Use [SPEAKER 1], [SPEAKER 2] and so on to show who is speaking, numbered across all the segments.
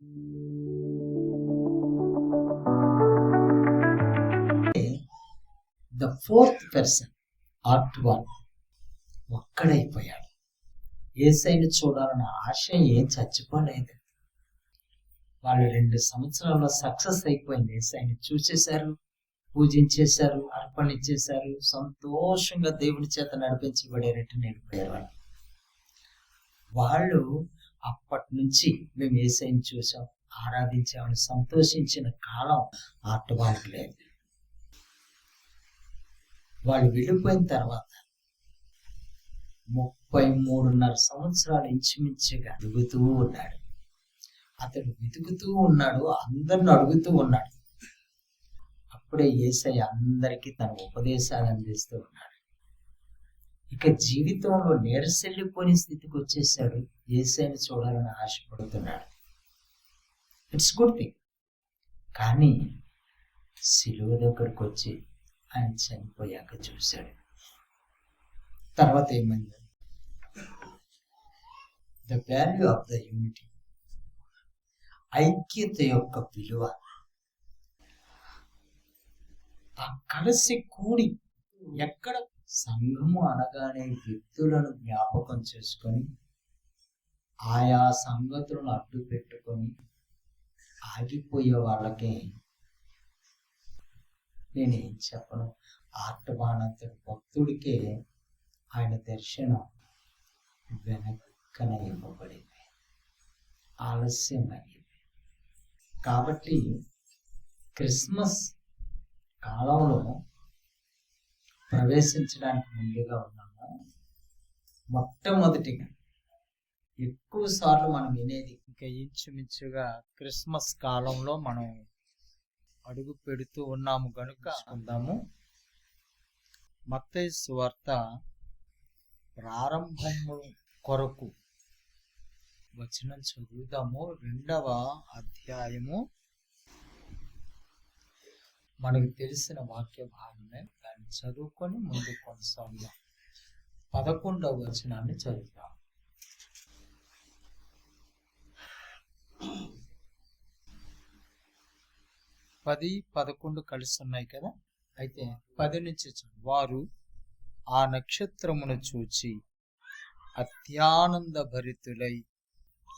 [SPEAKER 1] The fourth person art one ఒక్కడైపోయాడు. ఏసైని చూడాలన్న ఆశ ఏం చచ్చిపోలేదు. వాళ్ళు రెండు సంవత్సరాల్లో సక్సెస్ అయిపోయింది. ఏసైని చూసేశారు పూజించేశారు అర్పణ ఇచ్చేశారు సంతోషంగా దేవుని చేత నడిపించబడేటట్టు నేర్పోయారు వాళ్ళు వాళ్ళు అప్పటి నుంచి మేము ఏసైని చూసాం ఆరాధించామని సంతోషించిన కాలం ఆర్ట్ లేదు వాళ్ళు వెళ్ళిపోయిన తర్వాత ముప్పై మూడున్నర సంవత్సరాలు ఇంచుమించుగా అడుగుతూ ఉన్నాడు. అతడు వెతుకుతూ ఉన్నాడు అందరిని అడుగుతూ ఉన్నాడు. అప్పుడే ఏసై అందరికీ తన ఉపదేశాలు అందిస్తూ ఉన్నాడు. ఇక జీవితంలో నీరసెళ్ళిపోయిన స్థితికి వచ్చేసాడు. ఏసైని చూడాలని ఆశపడుతున్నాడు. ఇట్స్ గుడ్ థింగ్ కానీ సిలువ దగ్గరకు వచ్చి ఆయన చనిపోయాక చూశాడు. తర్వాత ఏమైంది? The value of the unity ఐక్యత యొక్క విలువ. ఆ కలిసి కూడి ఎక్కడ సంఘము అనగానే వ్యక్తులను జ్ఞాపకం చేసుకొని ఆయా సంగతులను అడ్డు పెట్టుకొని ఆగిపోయే వాళ్ళకి నేనేం చెప్పను. ఆర్టబానంతటి భక్తుడికే ఆయన దర్శనం వెనక్కన ఇవ్వబడింది. ఆలస్యం అయ్యింది కాబట్టి క్రిస్మస్ కాలంలో ప్రవేశించడానికి ముందుగా ఉన్నాము. మొట్టమొదటిగా ఎక్కువ సార్లు మనం వినేది ఇంకా ఇంచుమించుగా క్రిస్మస్ కాలంలో మనం అడుగు పెడుతూ ఉన్నాము గనుక అందాము మత్తయి సువార్త ప్రారంభము కొరకు వచనం చదువుదాము. రెండవ అధ్యాయము. మనకు తెలిసిన వాక్య భాగమే. దాన్ని చదువుకొని ముందు కొనసాగుదాం. పదకొండవ వచనాన్ని చదువుదాం. పది పదకొండు కలిసి ఉన్నాయి కదా? అయితే పది నుంచి వారు ఆ నక్షత్రమును చూచి అత్యానంద భరితులై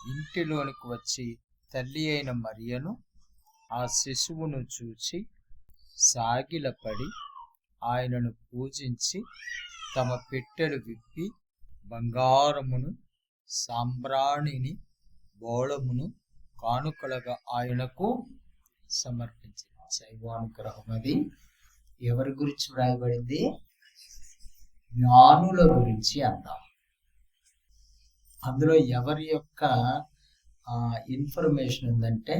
[SPEAKER 1] ఇంటిలోనికి వచ్చి తల్లి అయిన మరియను ఆ శిశువును చూచి సాగిలపడి ఆయనను పూజించి తమ పెట్టెలు విప్పి బంగారమును సాంబ్రాణిని బోళమును కానుకలుగా ఆయనకు సమర్పించింది శైవానుగ్రహం అది ఎవరి గురించి వ్రాయబడింది? జ్ఞానుల గురించి అందాం అందులో ఎవరి యొక్క ఇన్ఫర్మేషన్ ఉందంటే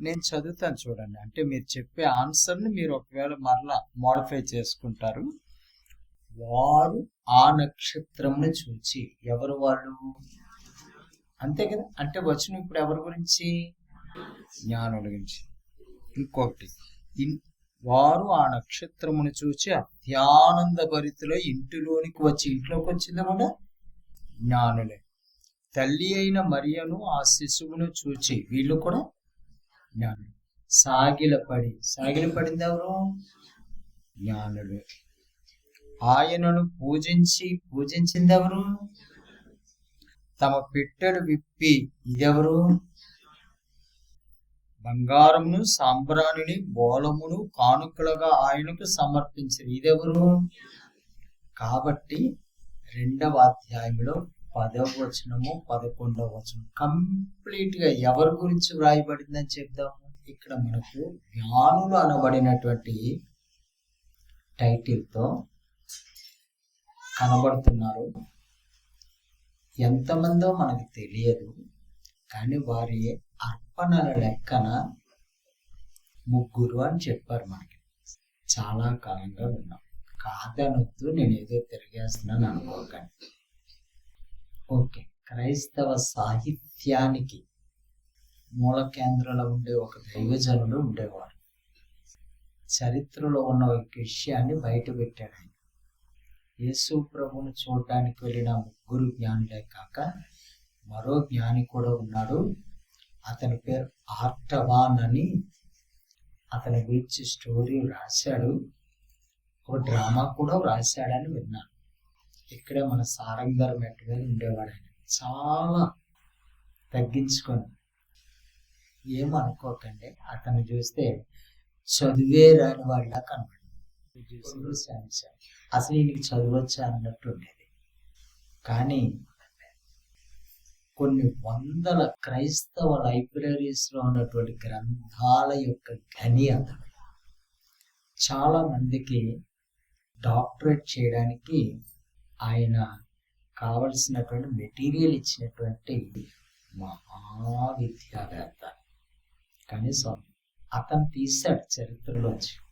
[SPEAKER 1] నేను చదువుతాను చూడండి. అంటే మీరు చెప్పే ఆన్సర్ని మీరు ఒకవేళ మరలా మోడిఫై చేసుకుంటారు. వారు ఆ నక్షత్రంని చూచి ఎవరు వాళ్ళు? అంతే కదా? అంటే వచ్చిన ఇప్పుడు ఎవరి గురించి? జ్ఞానుల గురించి. ఇంకొకటి వారు ఆ నక్షత్రమును చూచి అత్యానంద భరితులో ఇంటిలోనికి వచ్చి ఇంట్లోకి వచ్చింది కూడా జ్ఞానులే. తల్లి అయిన మరియను ఆ శిశువును చూచి వీళ్ళు కూడా జ్ఞానులు సాగిలపడి సాగిలపడింది ఎవరు జ్ఞానుడు. ఆయనను పూజించి పూజించింది ఎవరు తమ పెట్టెడు విప్పి ఇదెవరు? బంగారమును సాంబ్రాణిని బోలమును కానుకలుగా ఆయనకు సమర్పించారు. ఇదెవరు? కాబట్టి రెండవ అధ్యాయంలో పదవ వచనము పదకొండవ వచనం. కంప్లీట్గా ఎవరి గురించి వ్రాయబడిందని చెప్దాము? ఇక్కడ మనకు జ్ఞానులు అనబడినటువంటి టైటిల్తో కనబడుతున్నారు. ఎంతమందో మనకు తెలియదు కానీ వారి అర్పణల లెక్కన ముగ్గురు అని చెప్పారు మనకి. చాలా కాలంగా విన్నాం కాదనొద్దు నేను ఏదో తిరిగేస్తున్నాను అనుకోకండి ఓకే. క్రైస్తవ సాహిత్యానికి మూల కేంద్రంలో ఉండే ఒక దైవజనుడు ఉండేవాడు. చరిత్రలో ఉన్న ఒక విషయాన్ని బయట పెట్టాడు ఆయన. యేసు ప్రభును చూడడానికి వెళ్ళిన ముగ్గురు జ్ఞానులే కాక మరో జ్ఞాని కూడా ఉన్నాడు. అతని పేరు ఆర్టవాన్ అని అతని గురించి స్టోరీ రాశాడు. ఒక డ్రామా కూడా రాశాడని విన్నాను. ఇక్కడే మన సారంగర్ మెట్ట మీద ఉండేవాడు ఆయన. చాలా తగ్గించుకొని ఏమనుకోకండి అతను చూస్తే చదివే రాని వాళ్ళ కనబడి అసలు ఈయనకి చదవచ్చా అన్నట్టు ఉండేది. కానీ కొన్ని వందల క్రైస్తవ లైబ్రరీస్లో ఉన్నటువంటి గ్రంథాల యొక్క గని అతడు. చాలా మందికి డాక్టరేట్ చేయడానికి ఆయన కావలసినటువంటి మెటీరియల్ ఇచ్చినటువంటి మహావిద్యావేత్త. కనీసం అతను తీశాడు చరిత్రలోంచి.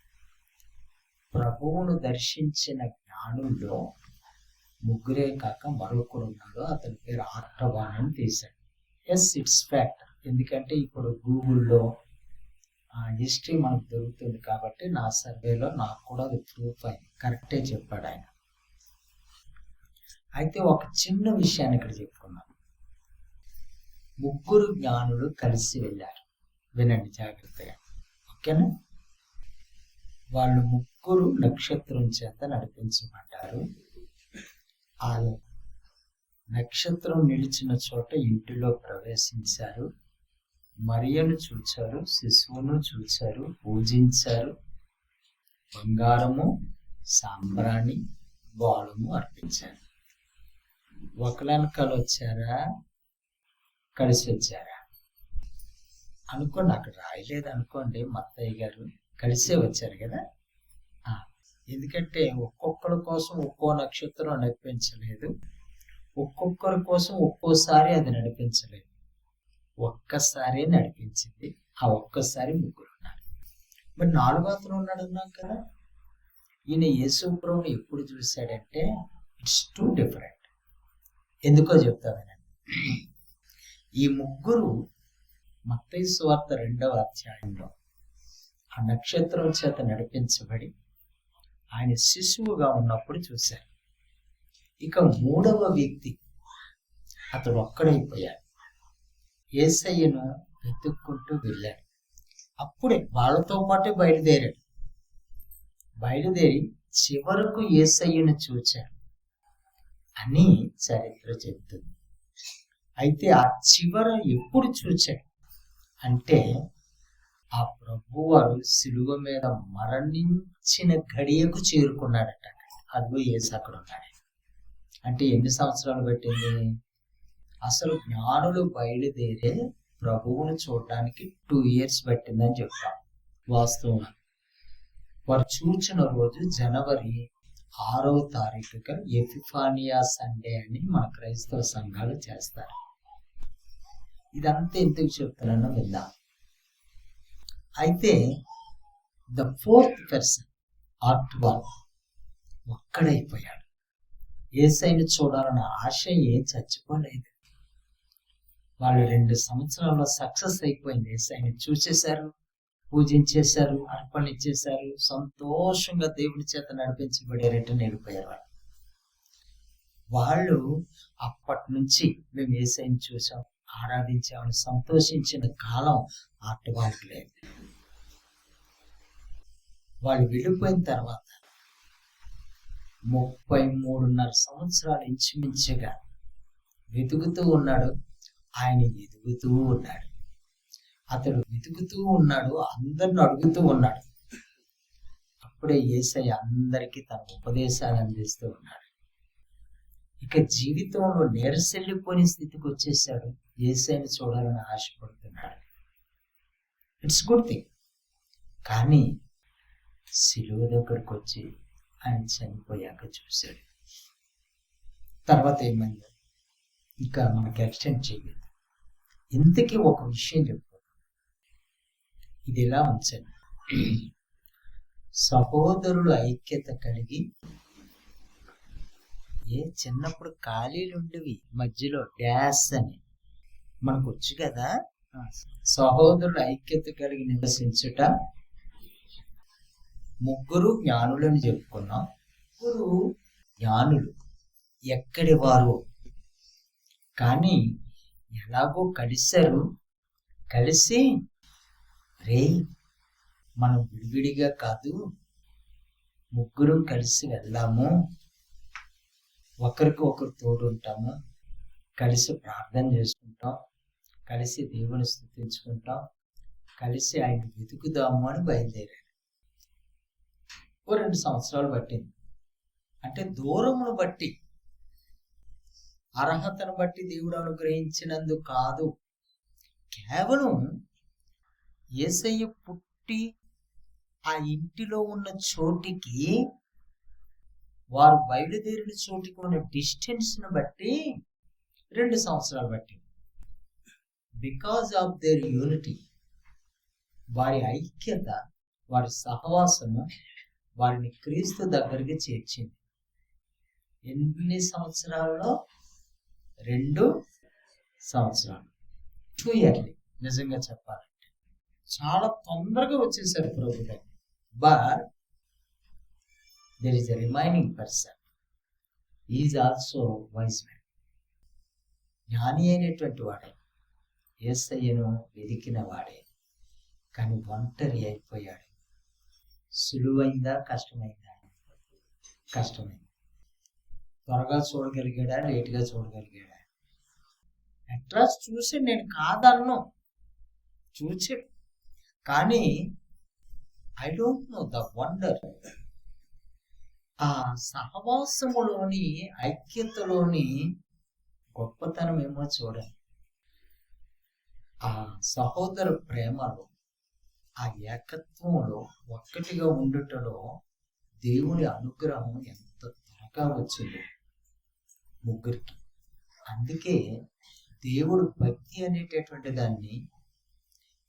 [SPEAKER 1] ప్రభువును దర్శించిన జ్ఞానుల్లో ముగ్గురే కాక మరొకరు ఉన్నాడు అతని పేరు ఆర్టవాన్ అని తీశాడు. ఎస్ ఇట్స్ ఫ్యాక్ట్ ఎందుకంటే ఇప్పుడు గూగుల్లో హిస్టరీ మనకు దొరుకుతుంది కాబట్టి నా సర్వేలో నాకు కూడా అది ప్రూఫ్ అయింది. కరెక్టే చెప్పాడు ఆయన. అయితే ఒక చిన్న విషయాన్ని ఇక్కడ చెప్పుకున్నాం ముగ్గురు జ్ఞానులు కలిసి వెళ్ళారు. వినండి జాగ్రత్తగా. ఓకేనా? వాళ్ళు ముగ్గురు నక్షత్రం చేత నడిపించమంటారు ఆ నక్షత్రం నిలిచిన చోట ఇంటిలో ప్రవేశించారు. మరియను చూచారు శిశువును చూచారు పూజించారు. బంగారము సాంబ్రాణి బాలము అర్పించారు. ఒకలనకలు వచ్చారా కలిసి వచ్చారా అనుకోండి అక్కడ రాయలేదు అనుకోండి మత్తయ్య గారు కలిసే వచ్చారు కదా? ఎందుకంటే ఒక్కొక్కరి కోసం ఒక్కో నక్షత్రం నడిపించలేదు. ఒక్కొక్కరి కోసం ఒక్కోసారి అది నడిపించలేదు. ఒక్కసారి నడిపించింది. ఆ ఒక్కసారి ముగ్గురు ఉన్నారు. మరి నాలుగో అతను ఉన్నాడు అన్నాం కదా? ఈయన యేసు ప్రభుని ఎప్పుడు చూశాడంటే ఇట్స్ టూ డిఫరెంట్. ఎందుకో చెప్తా వినండి. ఈ ముగ్గురు మత్తయి వార్త రెండవ అధ్యాయంలో ఆ నక్షత్రం చేత నడిపించబడి ఆయన శిశువుగా ఉన్నప్పుడు చూశారు. ఇక మూడవ వ్యక్తి అతడు ఒక్కడైపోయాడు ఏసయ్యను వెతుక్కుంటూ వెళ్ళాడు. అప్పుడే వాళ్ళతో పాటే బయలుదేరాడు. బయలుదేరి చివరకు ఏసయ్యను చూచాడు. అని చరిత్ర చెబుతుంది అయితే ఆ చివర ఎప్పుడు చూచాడు అంటే ఆ ప్రభువారు సిలువ మీద మరణించిన గడియకు చేరుకున్నాడట. అదిగో ఏసు అక్కడ ఉన్నాడు. అంటే ఎన్ని సంవత్సరాలు పెట్టింది? అసలు జ్ఞానులు బయలుదేరే ప్రభువును చూడడానికి టూ ఇయర్స్ పట్టిందని చెప్తాం వాస్తవం వారు చూచిన రోజు జనవరి ఆరవ తారీఖుగా ఎఫిఫానియా సండే అని మన క్రైస్తవ సంఘాలు చేస్తారు. ఇదంతా ఎందుకు చెప్తున్నానో విందాం. అయితే the fourth person art one ఒక్కడైపోయాడు. ఏసైని చూడాలన్న ఆశ ఏం చచ్చిపోలేదు. వాళ్ళు రెండు సంవత్సరాల్లో సక్సెస్ అయిపోయింది. ఏసైని చూసేశారు? పూజించేశారు అర్పణ ఇచ్చేశారు. సంతోషంగా దేవుడి చేత నడిపించబడేటట్టు వెళ్ళిపోయారు పోయేవాడు వాళ్ళు. అప్పటి నుంచి మేము ఏసైని చూసాం ఆరాధించామని సంతోషించిన కాలం ఆట వాళ్ళకి లేదు. వాళ్ళు వెళ్ళిపోయిన తర్వాత ముప్పై మూడున్నర సంవత్సరాలు ఇంచుమించుగా వెతుకుతూ ఉన్నాడు ఆయన ఎదుగుతూ ఉన్నాడు. అతడు వెతుకుతూ ఉన్నాడు అందరిని అడుగుతూ ఉన్నాడు. అప్పుడే ఏసై అందరికీ తన ఉపదేశాలు అందిస్తూ ఉన్నాడు. ఇక జీవితంలో నేరసెళ్ళిపోని స్థితికి వచ్చేసాడు ఏసైని చూడాలని ఆశపడుతున్నాడు. ఇట్స్ గుడ్ థింగ్ కానీ సిలువ దగ్గరకు వచ్చి ఆయన చనిపోయాక చూశాడు. తర్వాత ఏమైంది? ఇంకా మనకి ఎక్స్టెండ్ చేయలేదు. ఇంతకీ ఒక విషయం చెప్పు. ఇది ఎలా ఉంచండి సహోదరులు ఐక్యత కలిగి ఏ చిన్నప్పుడు ఖాళీలు ఉండేవి మధ్యలో డ్యాస్ అని. మనకు వచ్చు కదా సహోదరుడు ఐక్యత కలిగి నివసించుట ముగ్గురు జ్ఞానులని చెప్పుకున్నాం. ముగ్గురు జ్ఞానులు ఎక్కడి వారు? కానీ ఎలాగో కలిశారు. కలిసి రే మనం విడివిడిగా కాదు ముగ్గురం కలిసి వెళ్దాము. ఒకరికి ఒకరు తోడు ఉంటాము కలిసి ప్రార్థన చేసుకుంటాం. కలిసి దేవుని స్థుతించుకుంటాం. కలిసి ఆయన వెతుకుదాము అని బయలుదేరాడు. ఓ రెండు సంవత్సరాలు పట్టింది. అంటే దూరమును బట్టి అర్హతను బట్టి దేవుడు అనుగ్రహించినందు కాదు. కేవలం ఏసయ్య పుట్టి ఆ ఇంటిలో ఉన్న చోటికి వారు బయలుదేరిన చోటికి ఉన్న డిస్టెన్స్ను బట్టి రెండు సంవత్సరాలు బట్టి బికాజ్ ఆఫ్ దేర్ యూనిటీ వారి ఐక్యత వారి సహవాసము వారిని క్రీస్తు దగ్గరికి చేర్చింది. ఎన్ని సంవత్సరాల్లో? రెండు సంవత్సరాలు. టూ ఇయర్లీ నిజంగా చెప్పాలి చాలా తొందరగా వచ్చేసారు ప్రభు but there is a remaining person is also wise man జ్ఞాని అయినటువంటి వాడే. ఏసయ్యను వెదికిన వాడే. కానీ ఒంటరి అయిపోయాడు. సులువైందా కష్టమైందా? కష్టమైంది. త్వరగా చూడగలిగాడా? లేటుగా చూడగలిగాడా? అట్రాస్ చూసి నేను కాదన్ను. చూచి కానీ I don't know the wonder ఆ సహవాసములోని ఐక్యతలోని గొప్పతనం ఏమో చూడండి. ఆ సహోదర ప్రేమలో ఆ ఏకత్వంలో ఒక్కటిగా ఉండుటలో దేవుని అనుగ్రహం ఎంత త్వరగా వచ్చిందో ముగ్గురికి. అందుకే దేవుడు భక్తి అనేటటువంటి దాన్ని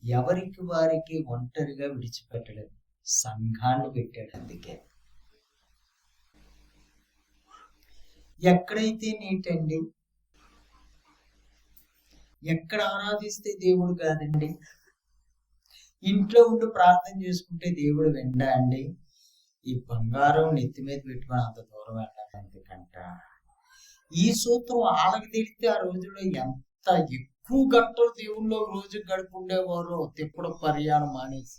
[SPEAKER 1] ఎవరికి వారికి ఒంటరిగా విడిచిపెట్టలేదు. సంఘాన్ని పెట్టాడు అందుకే. ఎక్కడైతే నీటండి ఎక్కడ ఆరాధిస్తే దేవుడు కాదండి ఇంట్లో ఉండి ప్రార్థన చేసుకుంటే దేవుడు వెండా అండి ఈ బంగారం నెత్తి మీద పెట్టుకొని అంత దూరం వెళ్ళాలందుకంట ఈ సూత్రం వాళ్ళకి తెలిస్తే ఆ రోజుల్లో ఎంత ఎక్కువ గంటలు దేవుళ్ళో రోజు గడుపుండేవారు తిప్పడం పర్యాణం మానేసి.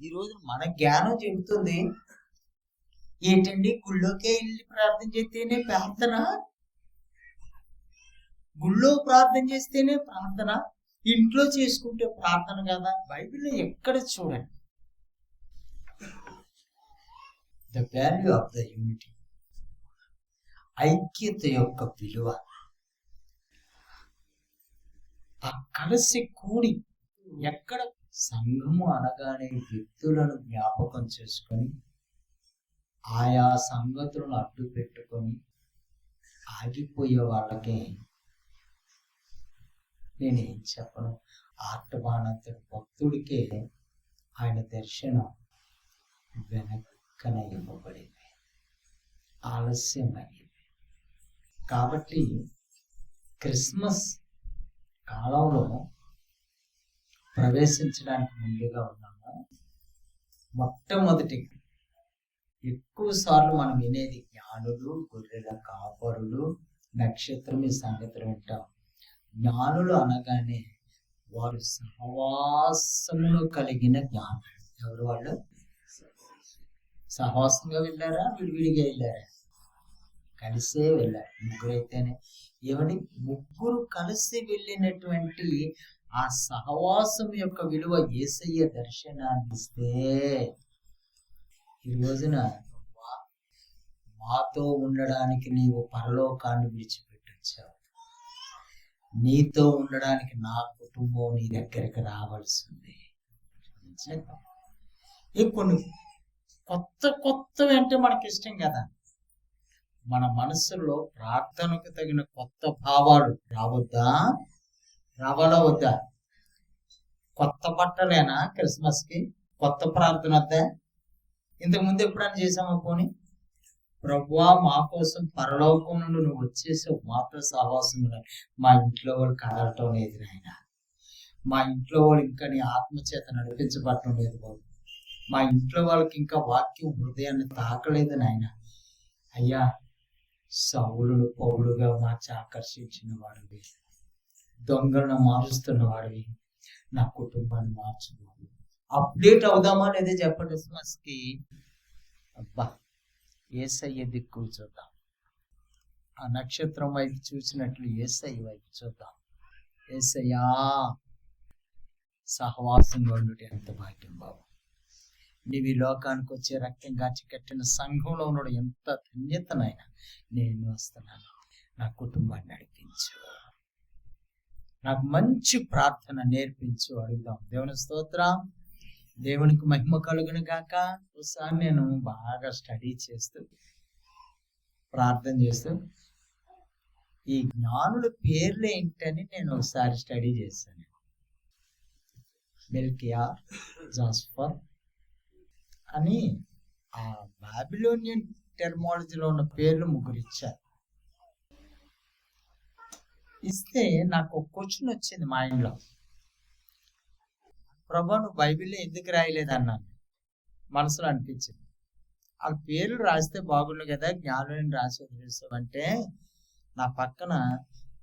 [SPEAKER 1] ఈ రోజు మన జ్ఞానం చెబుతుంది ఏంటండి గుళ్ళోకే వెళ్ళి ప్రార్థన చేస్తేనే ప్రార్థన? గుళ్ళో ప్రార్థన చేస్తేనే ప్రార్థన? ఇంట్లో చేసుకుంటే ప్రార్థన కదా? బైబిల్లో ఎక్కడ చూడండి. The value of the unity ఐక్యత యొక్క విలువ. ఆ కలిసి కూడి ఎక్కడ సంఘము అనగానే వ్యక్తులను జ్ఞాపకం చేసుకొని ఆయా సంగతులను అడ్డు పెట్టుకొని ఆగిపోయే వాళ్ళకి నేనేం చెప్పను. ఆర్తమానంతటి భక్తుడికే ఆయన దర్శనం వెనక్కన ఇవ్వబడింది. ఆలస్యమైంది కాబట్టి క్రిస్మస్ కాలంలో ప్రవేశించడానికి ముందుగా ఉన్నాము. మొట్టమొదటి ఎక్కువ సార్లు మనం వినేది జ్ఞానులు గొర్రెల కాపరులు నక్షత్రం ఈ సంగతులు వింటాం. జ్ఞానులు అనగానే వారు సహవాసమును కలిగిన జ్ఞానం ఎవరు వాళ్ళు? సహవాసంగా వెళ్ళారా? విడివిడిగా వెళ్ళారా? కలిసే వెళ్ళారు ముగ్గురైతేనే. అయితేనే ఏమని ముగ్గురు కలిసి వెళ్ళినటువంటి ఆ సహవాసం యొక్క విలువ ఏసయ్య దర్శనాన్ని ఇస్తే ఈ రోజున మాతో ఉండడానికి నీవు పరలోకాన్ని విడిచిపెట్టొచ్చావు. నీతో ఉండడానికి నా కుటుంబం నీ దగ్గరికి రావాల్సింది. ఈ కొన్ని కొత్త కొత్తవి అంటే మనకి ఇష్టం కదా. మన మనసులో ప్రార్థనకు తగిన కొత్త భావాలు రావద్దా? రావాలా వద్దా? కొత్త బట్టలేనా క్రిస్మస్కి? కొత్త ప్రార్థన వద్దా? ఇంతకు ముందు ఎప్పుడైనా చేసామా పోని? ప్రభువా మా కోసం పరలోకం నుండి నువ్వు వచ్చేసావు మాతో సహవాసం మా ఇంట్లో వాళ్ళు కదలటం లేదు నాయన. మా ఇంట్లో వాళ్ళు ఇంకా నీ ఆత్మచేత నడిపించబడటం లేదు బాబు. మా ఇంట్లో వాళ్ళకి ఇంకా వాక్యం హృదయాన్ని తాకలేదు నాయన. అయ్యా సౌలుడు పౌలుగా మార్చి ఆకర్షించిన వాడివి. దొంగలను మారుస్తున్న వాడివి. నా కుటుంబాన్ని మార్చున్నాడు అప్డేట్ అవుదామా లేదా చెప్పండి. క్రిస్మస్కి అబ్బా ఏసయ్య దిక్కు చూద్దాం. ఆ నక్షత్రం వైపు చూసినట్లు ఏసయ్య వైపు చూద్దాం. ఏసయ్యా సహవాసంగా ఉండుట ఎంత భాగ్యం బాబు. నీవి లోకానికి వచ్చే రక్తం గాచి కట్టిన సంఘంలో ఉన్నాడు. ఎంత ధన్యతనైనా నేను వస్తున్నాను. నా కుటుంబాన్ని నడిపించు నాకు మంచి ప్రార్థన నేర్పించు. అడుగుదాం. దేవుని స్తోత్రం. దేవునికి మహిమ కలుగును కాక ఒకసారి నేను బాగా స్టడీ చేస్తూ ప్రార్థన చేస్తూ ఈ జ్ఞానుల పేర్లు ఏంటని నేను ఒకసారి స్టడీ చేశాను. మిల్కియా జాస్ఫర్ అని ఆ బాబిలోనియన్ టెర్మాలజీలో ఉన్న పేర్లు ముగ్గురు ఇచ్చారు. ఇస్తే నాకు ఒక క్వశ్చన్ వచ్చింది మైండ్లో ప్రభా నువ్వు బైబిల్లో ఎందుకు రాయలేదు అన్నాను మనసులో అనిపించింది. ఆ పేర్లు రాస్తే బాగుండు కదా జ్ఞానులను రాసి వదిలేస్తావు అంటే నా పక్కన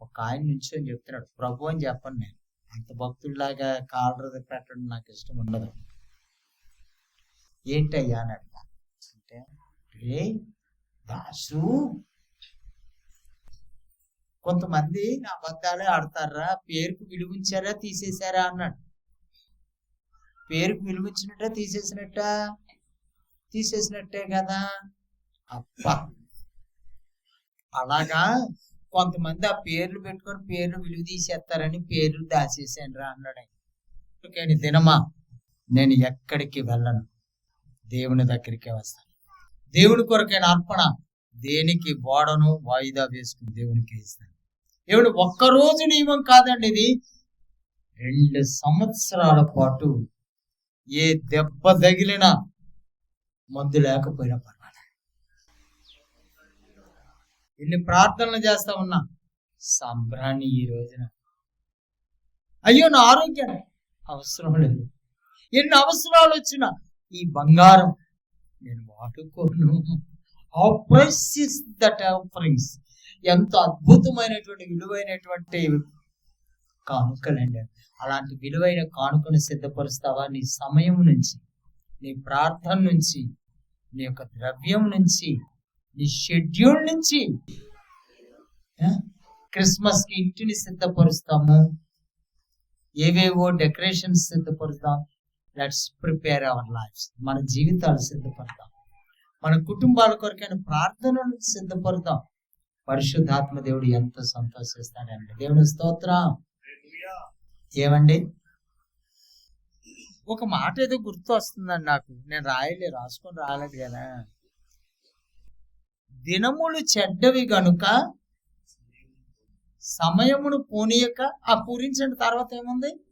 [SPEAKER 1] ఒక ఆయన నుంచి అని చెప్తున్నాడు ప్రభు అని చెప్పను నేను. అంత భక్తుడిలాగా కాలర్ పెట్టడం నాకు ఇష్టం ఉండదు. ఏంటయ్యా అని అడిగా అంటే రే దాసు కొంతమంది నా అబద్ధాలే ఆడతారా? పేరుకు విలువించారా తీసేశారా అన్నాడు. పేరుకు విలువించినట్ట తీసేసినట్ట? తీసేసినట్టే కదా. అప్ప అలాగా కొంతమంది ఆ పేర్లు పెట్టుకొని పేర్లు విలువ తీసేస్తారని పేర్లు దాచేసాను రా అన్నాడు ఆయన. దినమా? నేను ఎక్కడికి వెళ్ళను. దేవుని దగ్గరికే వస్తాను. దేవుని కొరకైన అర్పణ దేనికి వాడను వాయిదా వేసుకుని దేవునికి ఇస్తాను. దేవుడు ఒక్కరోజు నియమం కాదండి ఇది. రెండు సంవత్సరాల పాటు ఏ దెబ్బ తగిలినా మందు లేకపోయినా పర్వాలేదు. ఎన్ని ప్రార్థనలు చేస్తా ఉన్నా సంభ్రాన్ని ఈ రోజున. అయ్యో నా ఆరోగ్యాన్ని అవసరం లేదు. ఎన్ని అవసరాలు వచ్చినా ఈ బంగారం నేను వాడుకోను. హౌ ప్రెసియస్ దట్ ఆఫరింగ్స్ ఎంత అద్భుతమైనటువంటి విలువైనటువంటి కానుకలండి. అలాంటి విలువైన కానుకను సిద్ధపరుస్తావా? నీ సమయం నుంచి నీ ప్రార్థన నుంచి నీ యొక్క ద్రవ్యం నుంచి నీ షెడ్యూల్ నుంచి క్రిస్మస్కి ఇంటిని సిద్ధపరుస్తాము. ఏవేవో డెకరేషన్స్ సిద్ధపరుస్తాం. లెట్స్ ప్రిపేర్ అవర్ లైఫ్స్ మన జీవితాలు సిద్ధపడతాం మన కుటుంబాల కొరకైన ప్రార్థనలు సిద్ధపడతాం పరిశుద్ధాత్మ దేవుడు ఎంత సంతోషిస్తాడండి. దేవుని స్తోత్రం. ఏమండి? ఒక మాట ఏదో గుర్తు వస్తుందండి నాకు. నేను రాయలే రాసుకొని రాలేదు కదా. దినములు చెడ్డవి గనుక సమయమును పోనీయక ఆ పూరించిన తర్వాత ఏముంది?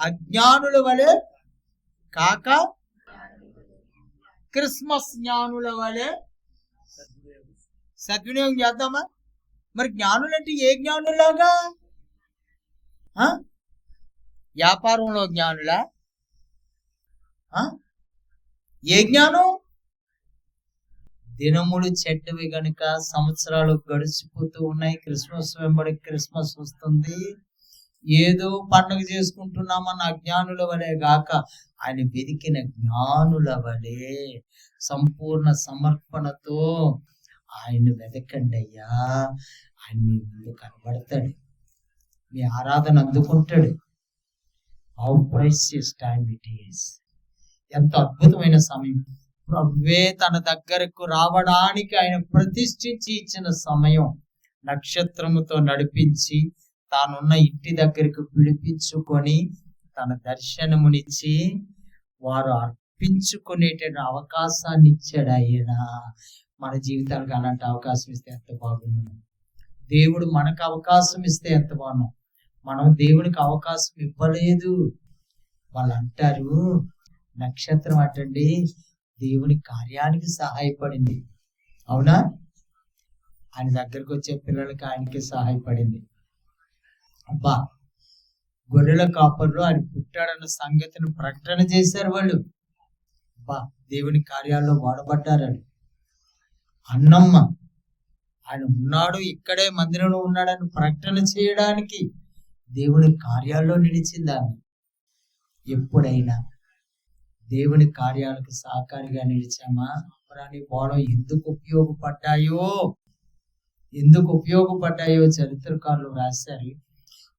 [SPEAKER 1] అజ్ఞానుల వలె కాక క్రిస్మస్ జ్ఞానుల వలె సద్వినియోగం చేద్దామా? మరి జ్ఞానులు అంటే ఏ జ్ఞానులాగా ఆ? వ్యాపారంలో జ్ఞానులా? ఆ? ఏ జ్ఞానం? దినములు చెడ్డవి గనుక సంవత్సరాలు గడిచిపోతూ ఉన్నాయి. క్రిస్మస్ వెంబడి క్రిస్మస్ వస్తుంది. ఏదో పండుగ చేసుకుంటున్నామన్న అజ్ఞానుల వలె గాక ఆయన వెతికిన జ్ఞానుల వలె సంపూర్ణ సమర్పణతో ఆయన వెతకండి అయ్యా. ఆయన మీ ముందు కనబడతాడు. మీ ఆరాధన అందుకుంటాడు. How precious time it is ఎంత అద్భుతమైన సమయం. ప్రవ్వే తన దగ్గరకు రావడానికి ఆయన ప్రతిష్ఠించి ఇచ్చిన సమయం. నక్షత్రముతో నడిపించి తానున్న ఇంటి దగ్గరకు పిలిపించుకొని తన దర్శనమునిచ్చి వారు అర్పించుకునేటువంటి అవకాశాన్ని ఇచ్చాడు ఆయన. మన జీవితానికి అలాంటి అవకాశం ఇస్తే ఎంత బాగుండు. దేవుడు మనకు అవకాశం ఇస్తే ఎంత బాగున్నాం మనం దేవుడికి అవకాశం ఇవ్వలేదు. వాళ్ళు అంటారు నక్షత్రం అటండి దేవుని కార్యానికి సహాయపడింది. అవునా? ఆయన దగ్గరకు వచ్చే పిల్లలకి ఆయనకి సహాయపడింది. అబ్బా గొర్రెల కాపర్లో ఆయన పుట్టాడన్న సంగతిని ప్రకటన చేశారు వాళ్ళు. అబ్బా దేవుని కార్యాల్లో వాడబడ్డారని. అన్నమ్మ ఆయన ఉన్నాడు ఇక్కడే మందిరంలో ఉన్నాడని ప్రకటన చేయడానికి దేవుని కార్యాల్లో నిలిచింది ఆమె. ఎప్పుడైనా దేవుని కార్యాలకు సహకారిగా నిలిచామా? అమరాని పోవడం ఎందుకు ఉపయోగపడ్డాయో? ఎందుకు ఉపయోగపడ్డాయో చరిత్రకారులు రాశారు.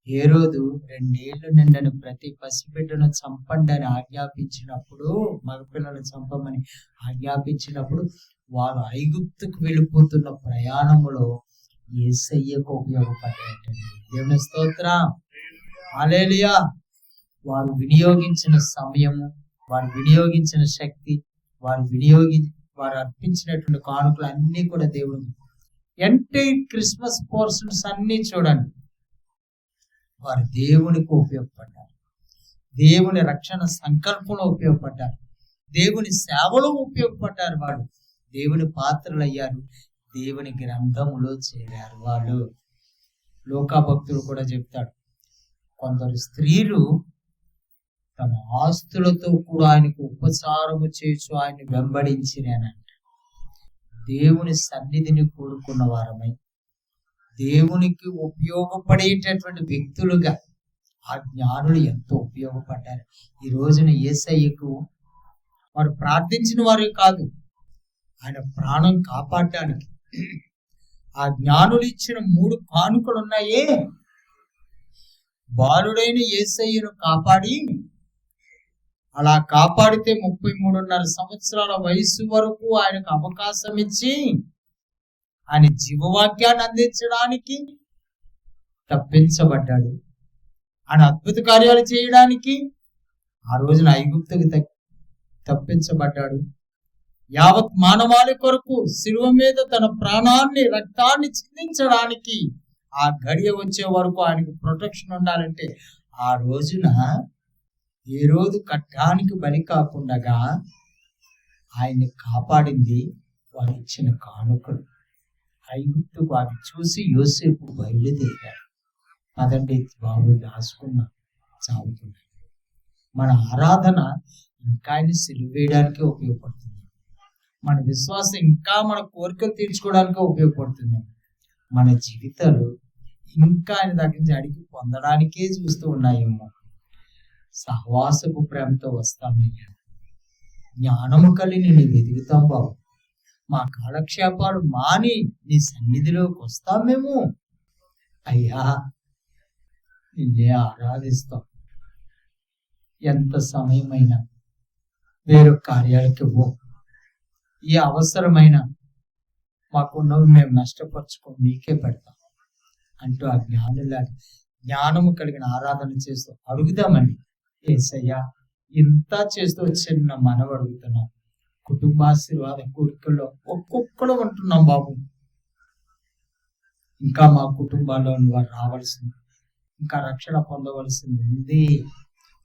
[SPEAKER 1] ఏ రోజు రెండేళ్ళు నిండని ప్రతి పసిబిడ్డను చంపండి అని ఆజ్ఞాపించినప్పుడు మగపిల్లలు చంపమని ఆజ్ఞాపించినప్పుడు వారు ఐగుప్తుకు వెళ్ళిపోతున్న ప్రయాణములో ఏసయ్యకు ఉపయోగపడ్డాయటండి. దేవుని స్తోత్ర. అలేలియా వారు వినియోగించిన సమయము వారు వినియోగించిన శక్తి వారు వినియోగి వారు అర్పించినటువంటి కానుకలు అన్ని కూడా దేవుడు. ఎంటైర్ క్రిస్మస్ పోర్షన్స్ అన్ని చూడండి. వారు దేవునికి ఉపయోగపడ్డారు. దేవుని రక్షణ సంకల్పంలో ఉపయోగపడ్డారు. దేవుని సేవలో ఉపయోగపడ్డారు వాడు దేవుని పాత్రలు అయ్యారు దేవుని గ్రంథములో చేరారు వాళ్ళు. లోకాభక్తులు కూడా చెప్తాడు కొందరు స్త్రీలు తమ ఆస్తులతో కూడా ఆయనకు ఉపచారము చేసు ఆయన్ని వెంబడించిన దేవుని సన్నిధిని కోరుకున్న వారమై దేవునికి ఉపయోగపడేటటువంటి వ్యక్తులుగా ఆ జ్ఞానులు ఎంతో ఉపయోగపడ్డారు. ఈ రోజున ఏసయ్యకు వారు ప్రార్థించిన వారు కాదు ఆయన ప్రాణం కాపాడడానికి. ఆ జ్ఞానులు ఇచ్చిన మూడు కానుకలు ఉన్నాయే బాలుడైన ఏసయ్యను కాపాడి అలా కాపాడితే ముప్పై మూడున్నర సంవత్సరాల వయసు వరకు ఆయనకు అవకాశం ఇచ్చి ఆయన జీవవాక్యాన్ని అందించడానికి తప్పించబడ్డాడు. ఆయన అద్భుత కార్యాలు చేయడానికి ఆ రోజున ఐగుప్తుకి తప్పించబడ్డాడు. యావత్ మానవాళి కొరకు శిలువ మీద తన ప్రాణాన్ని రక్తాన్ని చిందించడానికి ఆ గడియ వచ్చే వరకు ఆయనకు ప్రొటెక్షన్ ఉండాలంటే ఆ రోజున ఏ రోజు కట్టానికి బలి కాకుండా ఆయన్ని కాపాడింది వారు ఇచ్చిన కానుకలు. ఐగుప్తుకు అవి చూసి యోసేపు బయలుదేరాడు. పదండి బాబు దాచుకున్నాం చావుతున్నాయి మన ఆరాధన ఇంకా ఆయన సిలువేయడానికి ఉపయోగపడుతుంది. మన విశ్వాసం ఇంకా మన కోరికలు తీర్చుకోవడానికి ఉపయోగపడుతుంది. మన జీవితాలు ఇంకా ఆయన దగ్గర నుంచి అడిగి పొందడానికే చూస్తూ ఉన్నాయేమో. సహవాసపు ప్రేమతో వస్తామయ్యా. జ్ఞానము కలిగి నేను వెతుకుతాం బాబు. మా కాలక్షేపాలు మాని నీ సన్నిధిలోకి వస్తాం మేము. అయ్యా నిన్నే ఆరాధిస్తాం. ఎంత సమయమైనా వేరు కార్యాలకి పో. ఈ అవసరమైన మాకున్నవి మేము నష్టపరచుకో నీకే పెడతాం అంటూ ఆ జ్ఞానుల జ్ఞానము కలిగిన ఆరాధన చేస్తూ అడుగుదామండి. ఏసయ్యా ఇంత చేస్తూ చిన్న మనవడుగుతున్నాం కుటుంబాశీర్వాద కోరికల్లో ఒక్కొక్కడు ఉంటున్నాం బాబు. ఇంకా మా కుటుంబాల్లో వారు రావాల్సింది ఇంకా రక్షణ పొందవలసింది ఉంది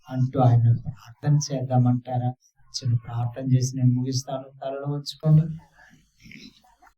[SPEAKER 1] అంటూ ఆయన ప్రార్థన చేద్దామంటారా? చిన్న ప్రార్థన చేసి నేను ముగిస్తాను. తలలో ఉంచుకోండి.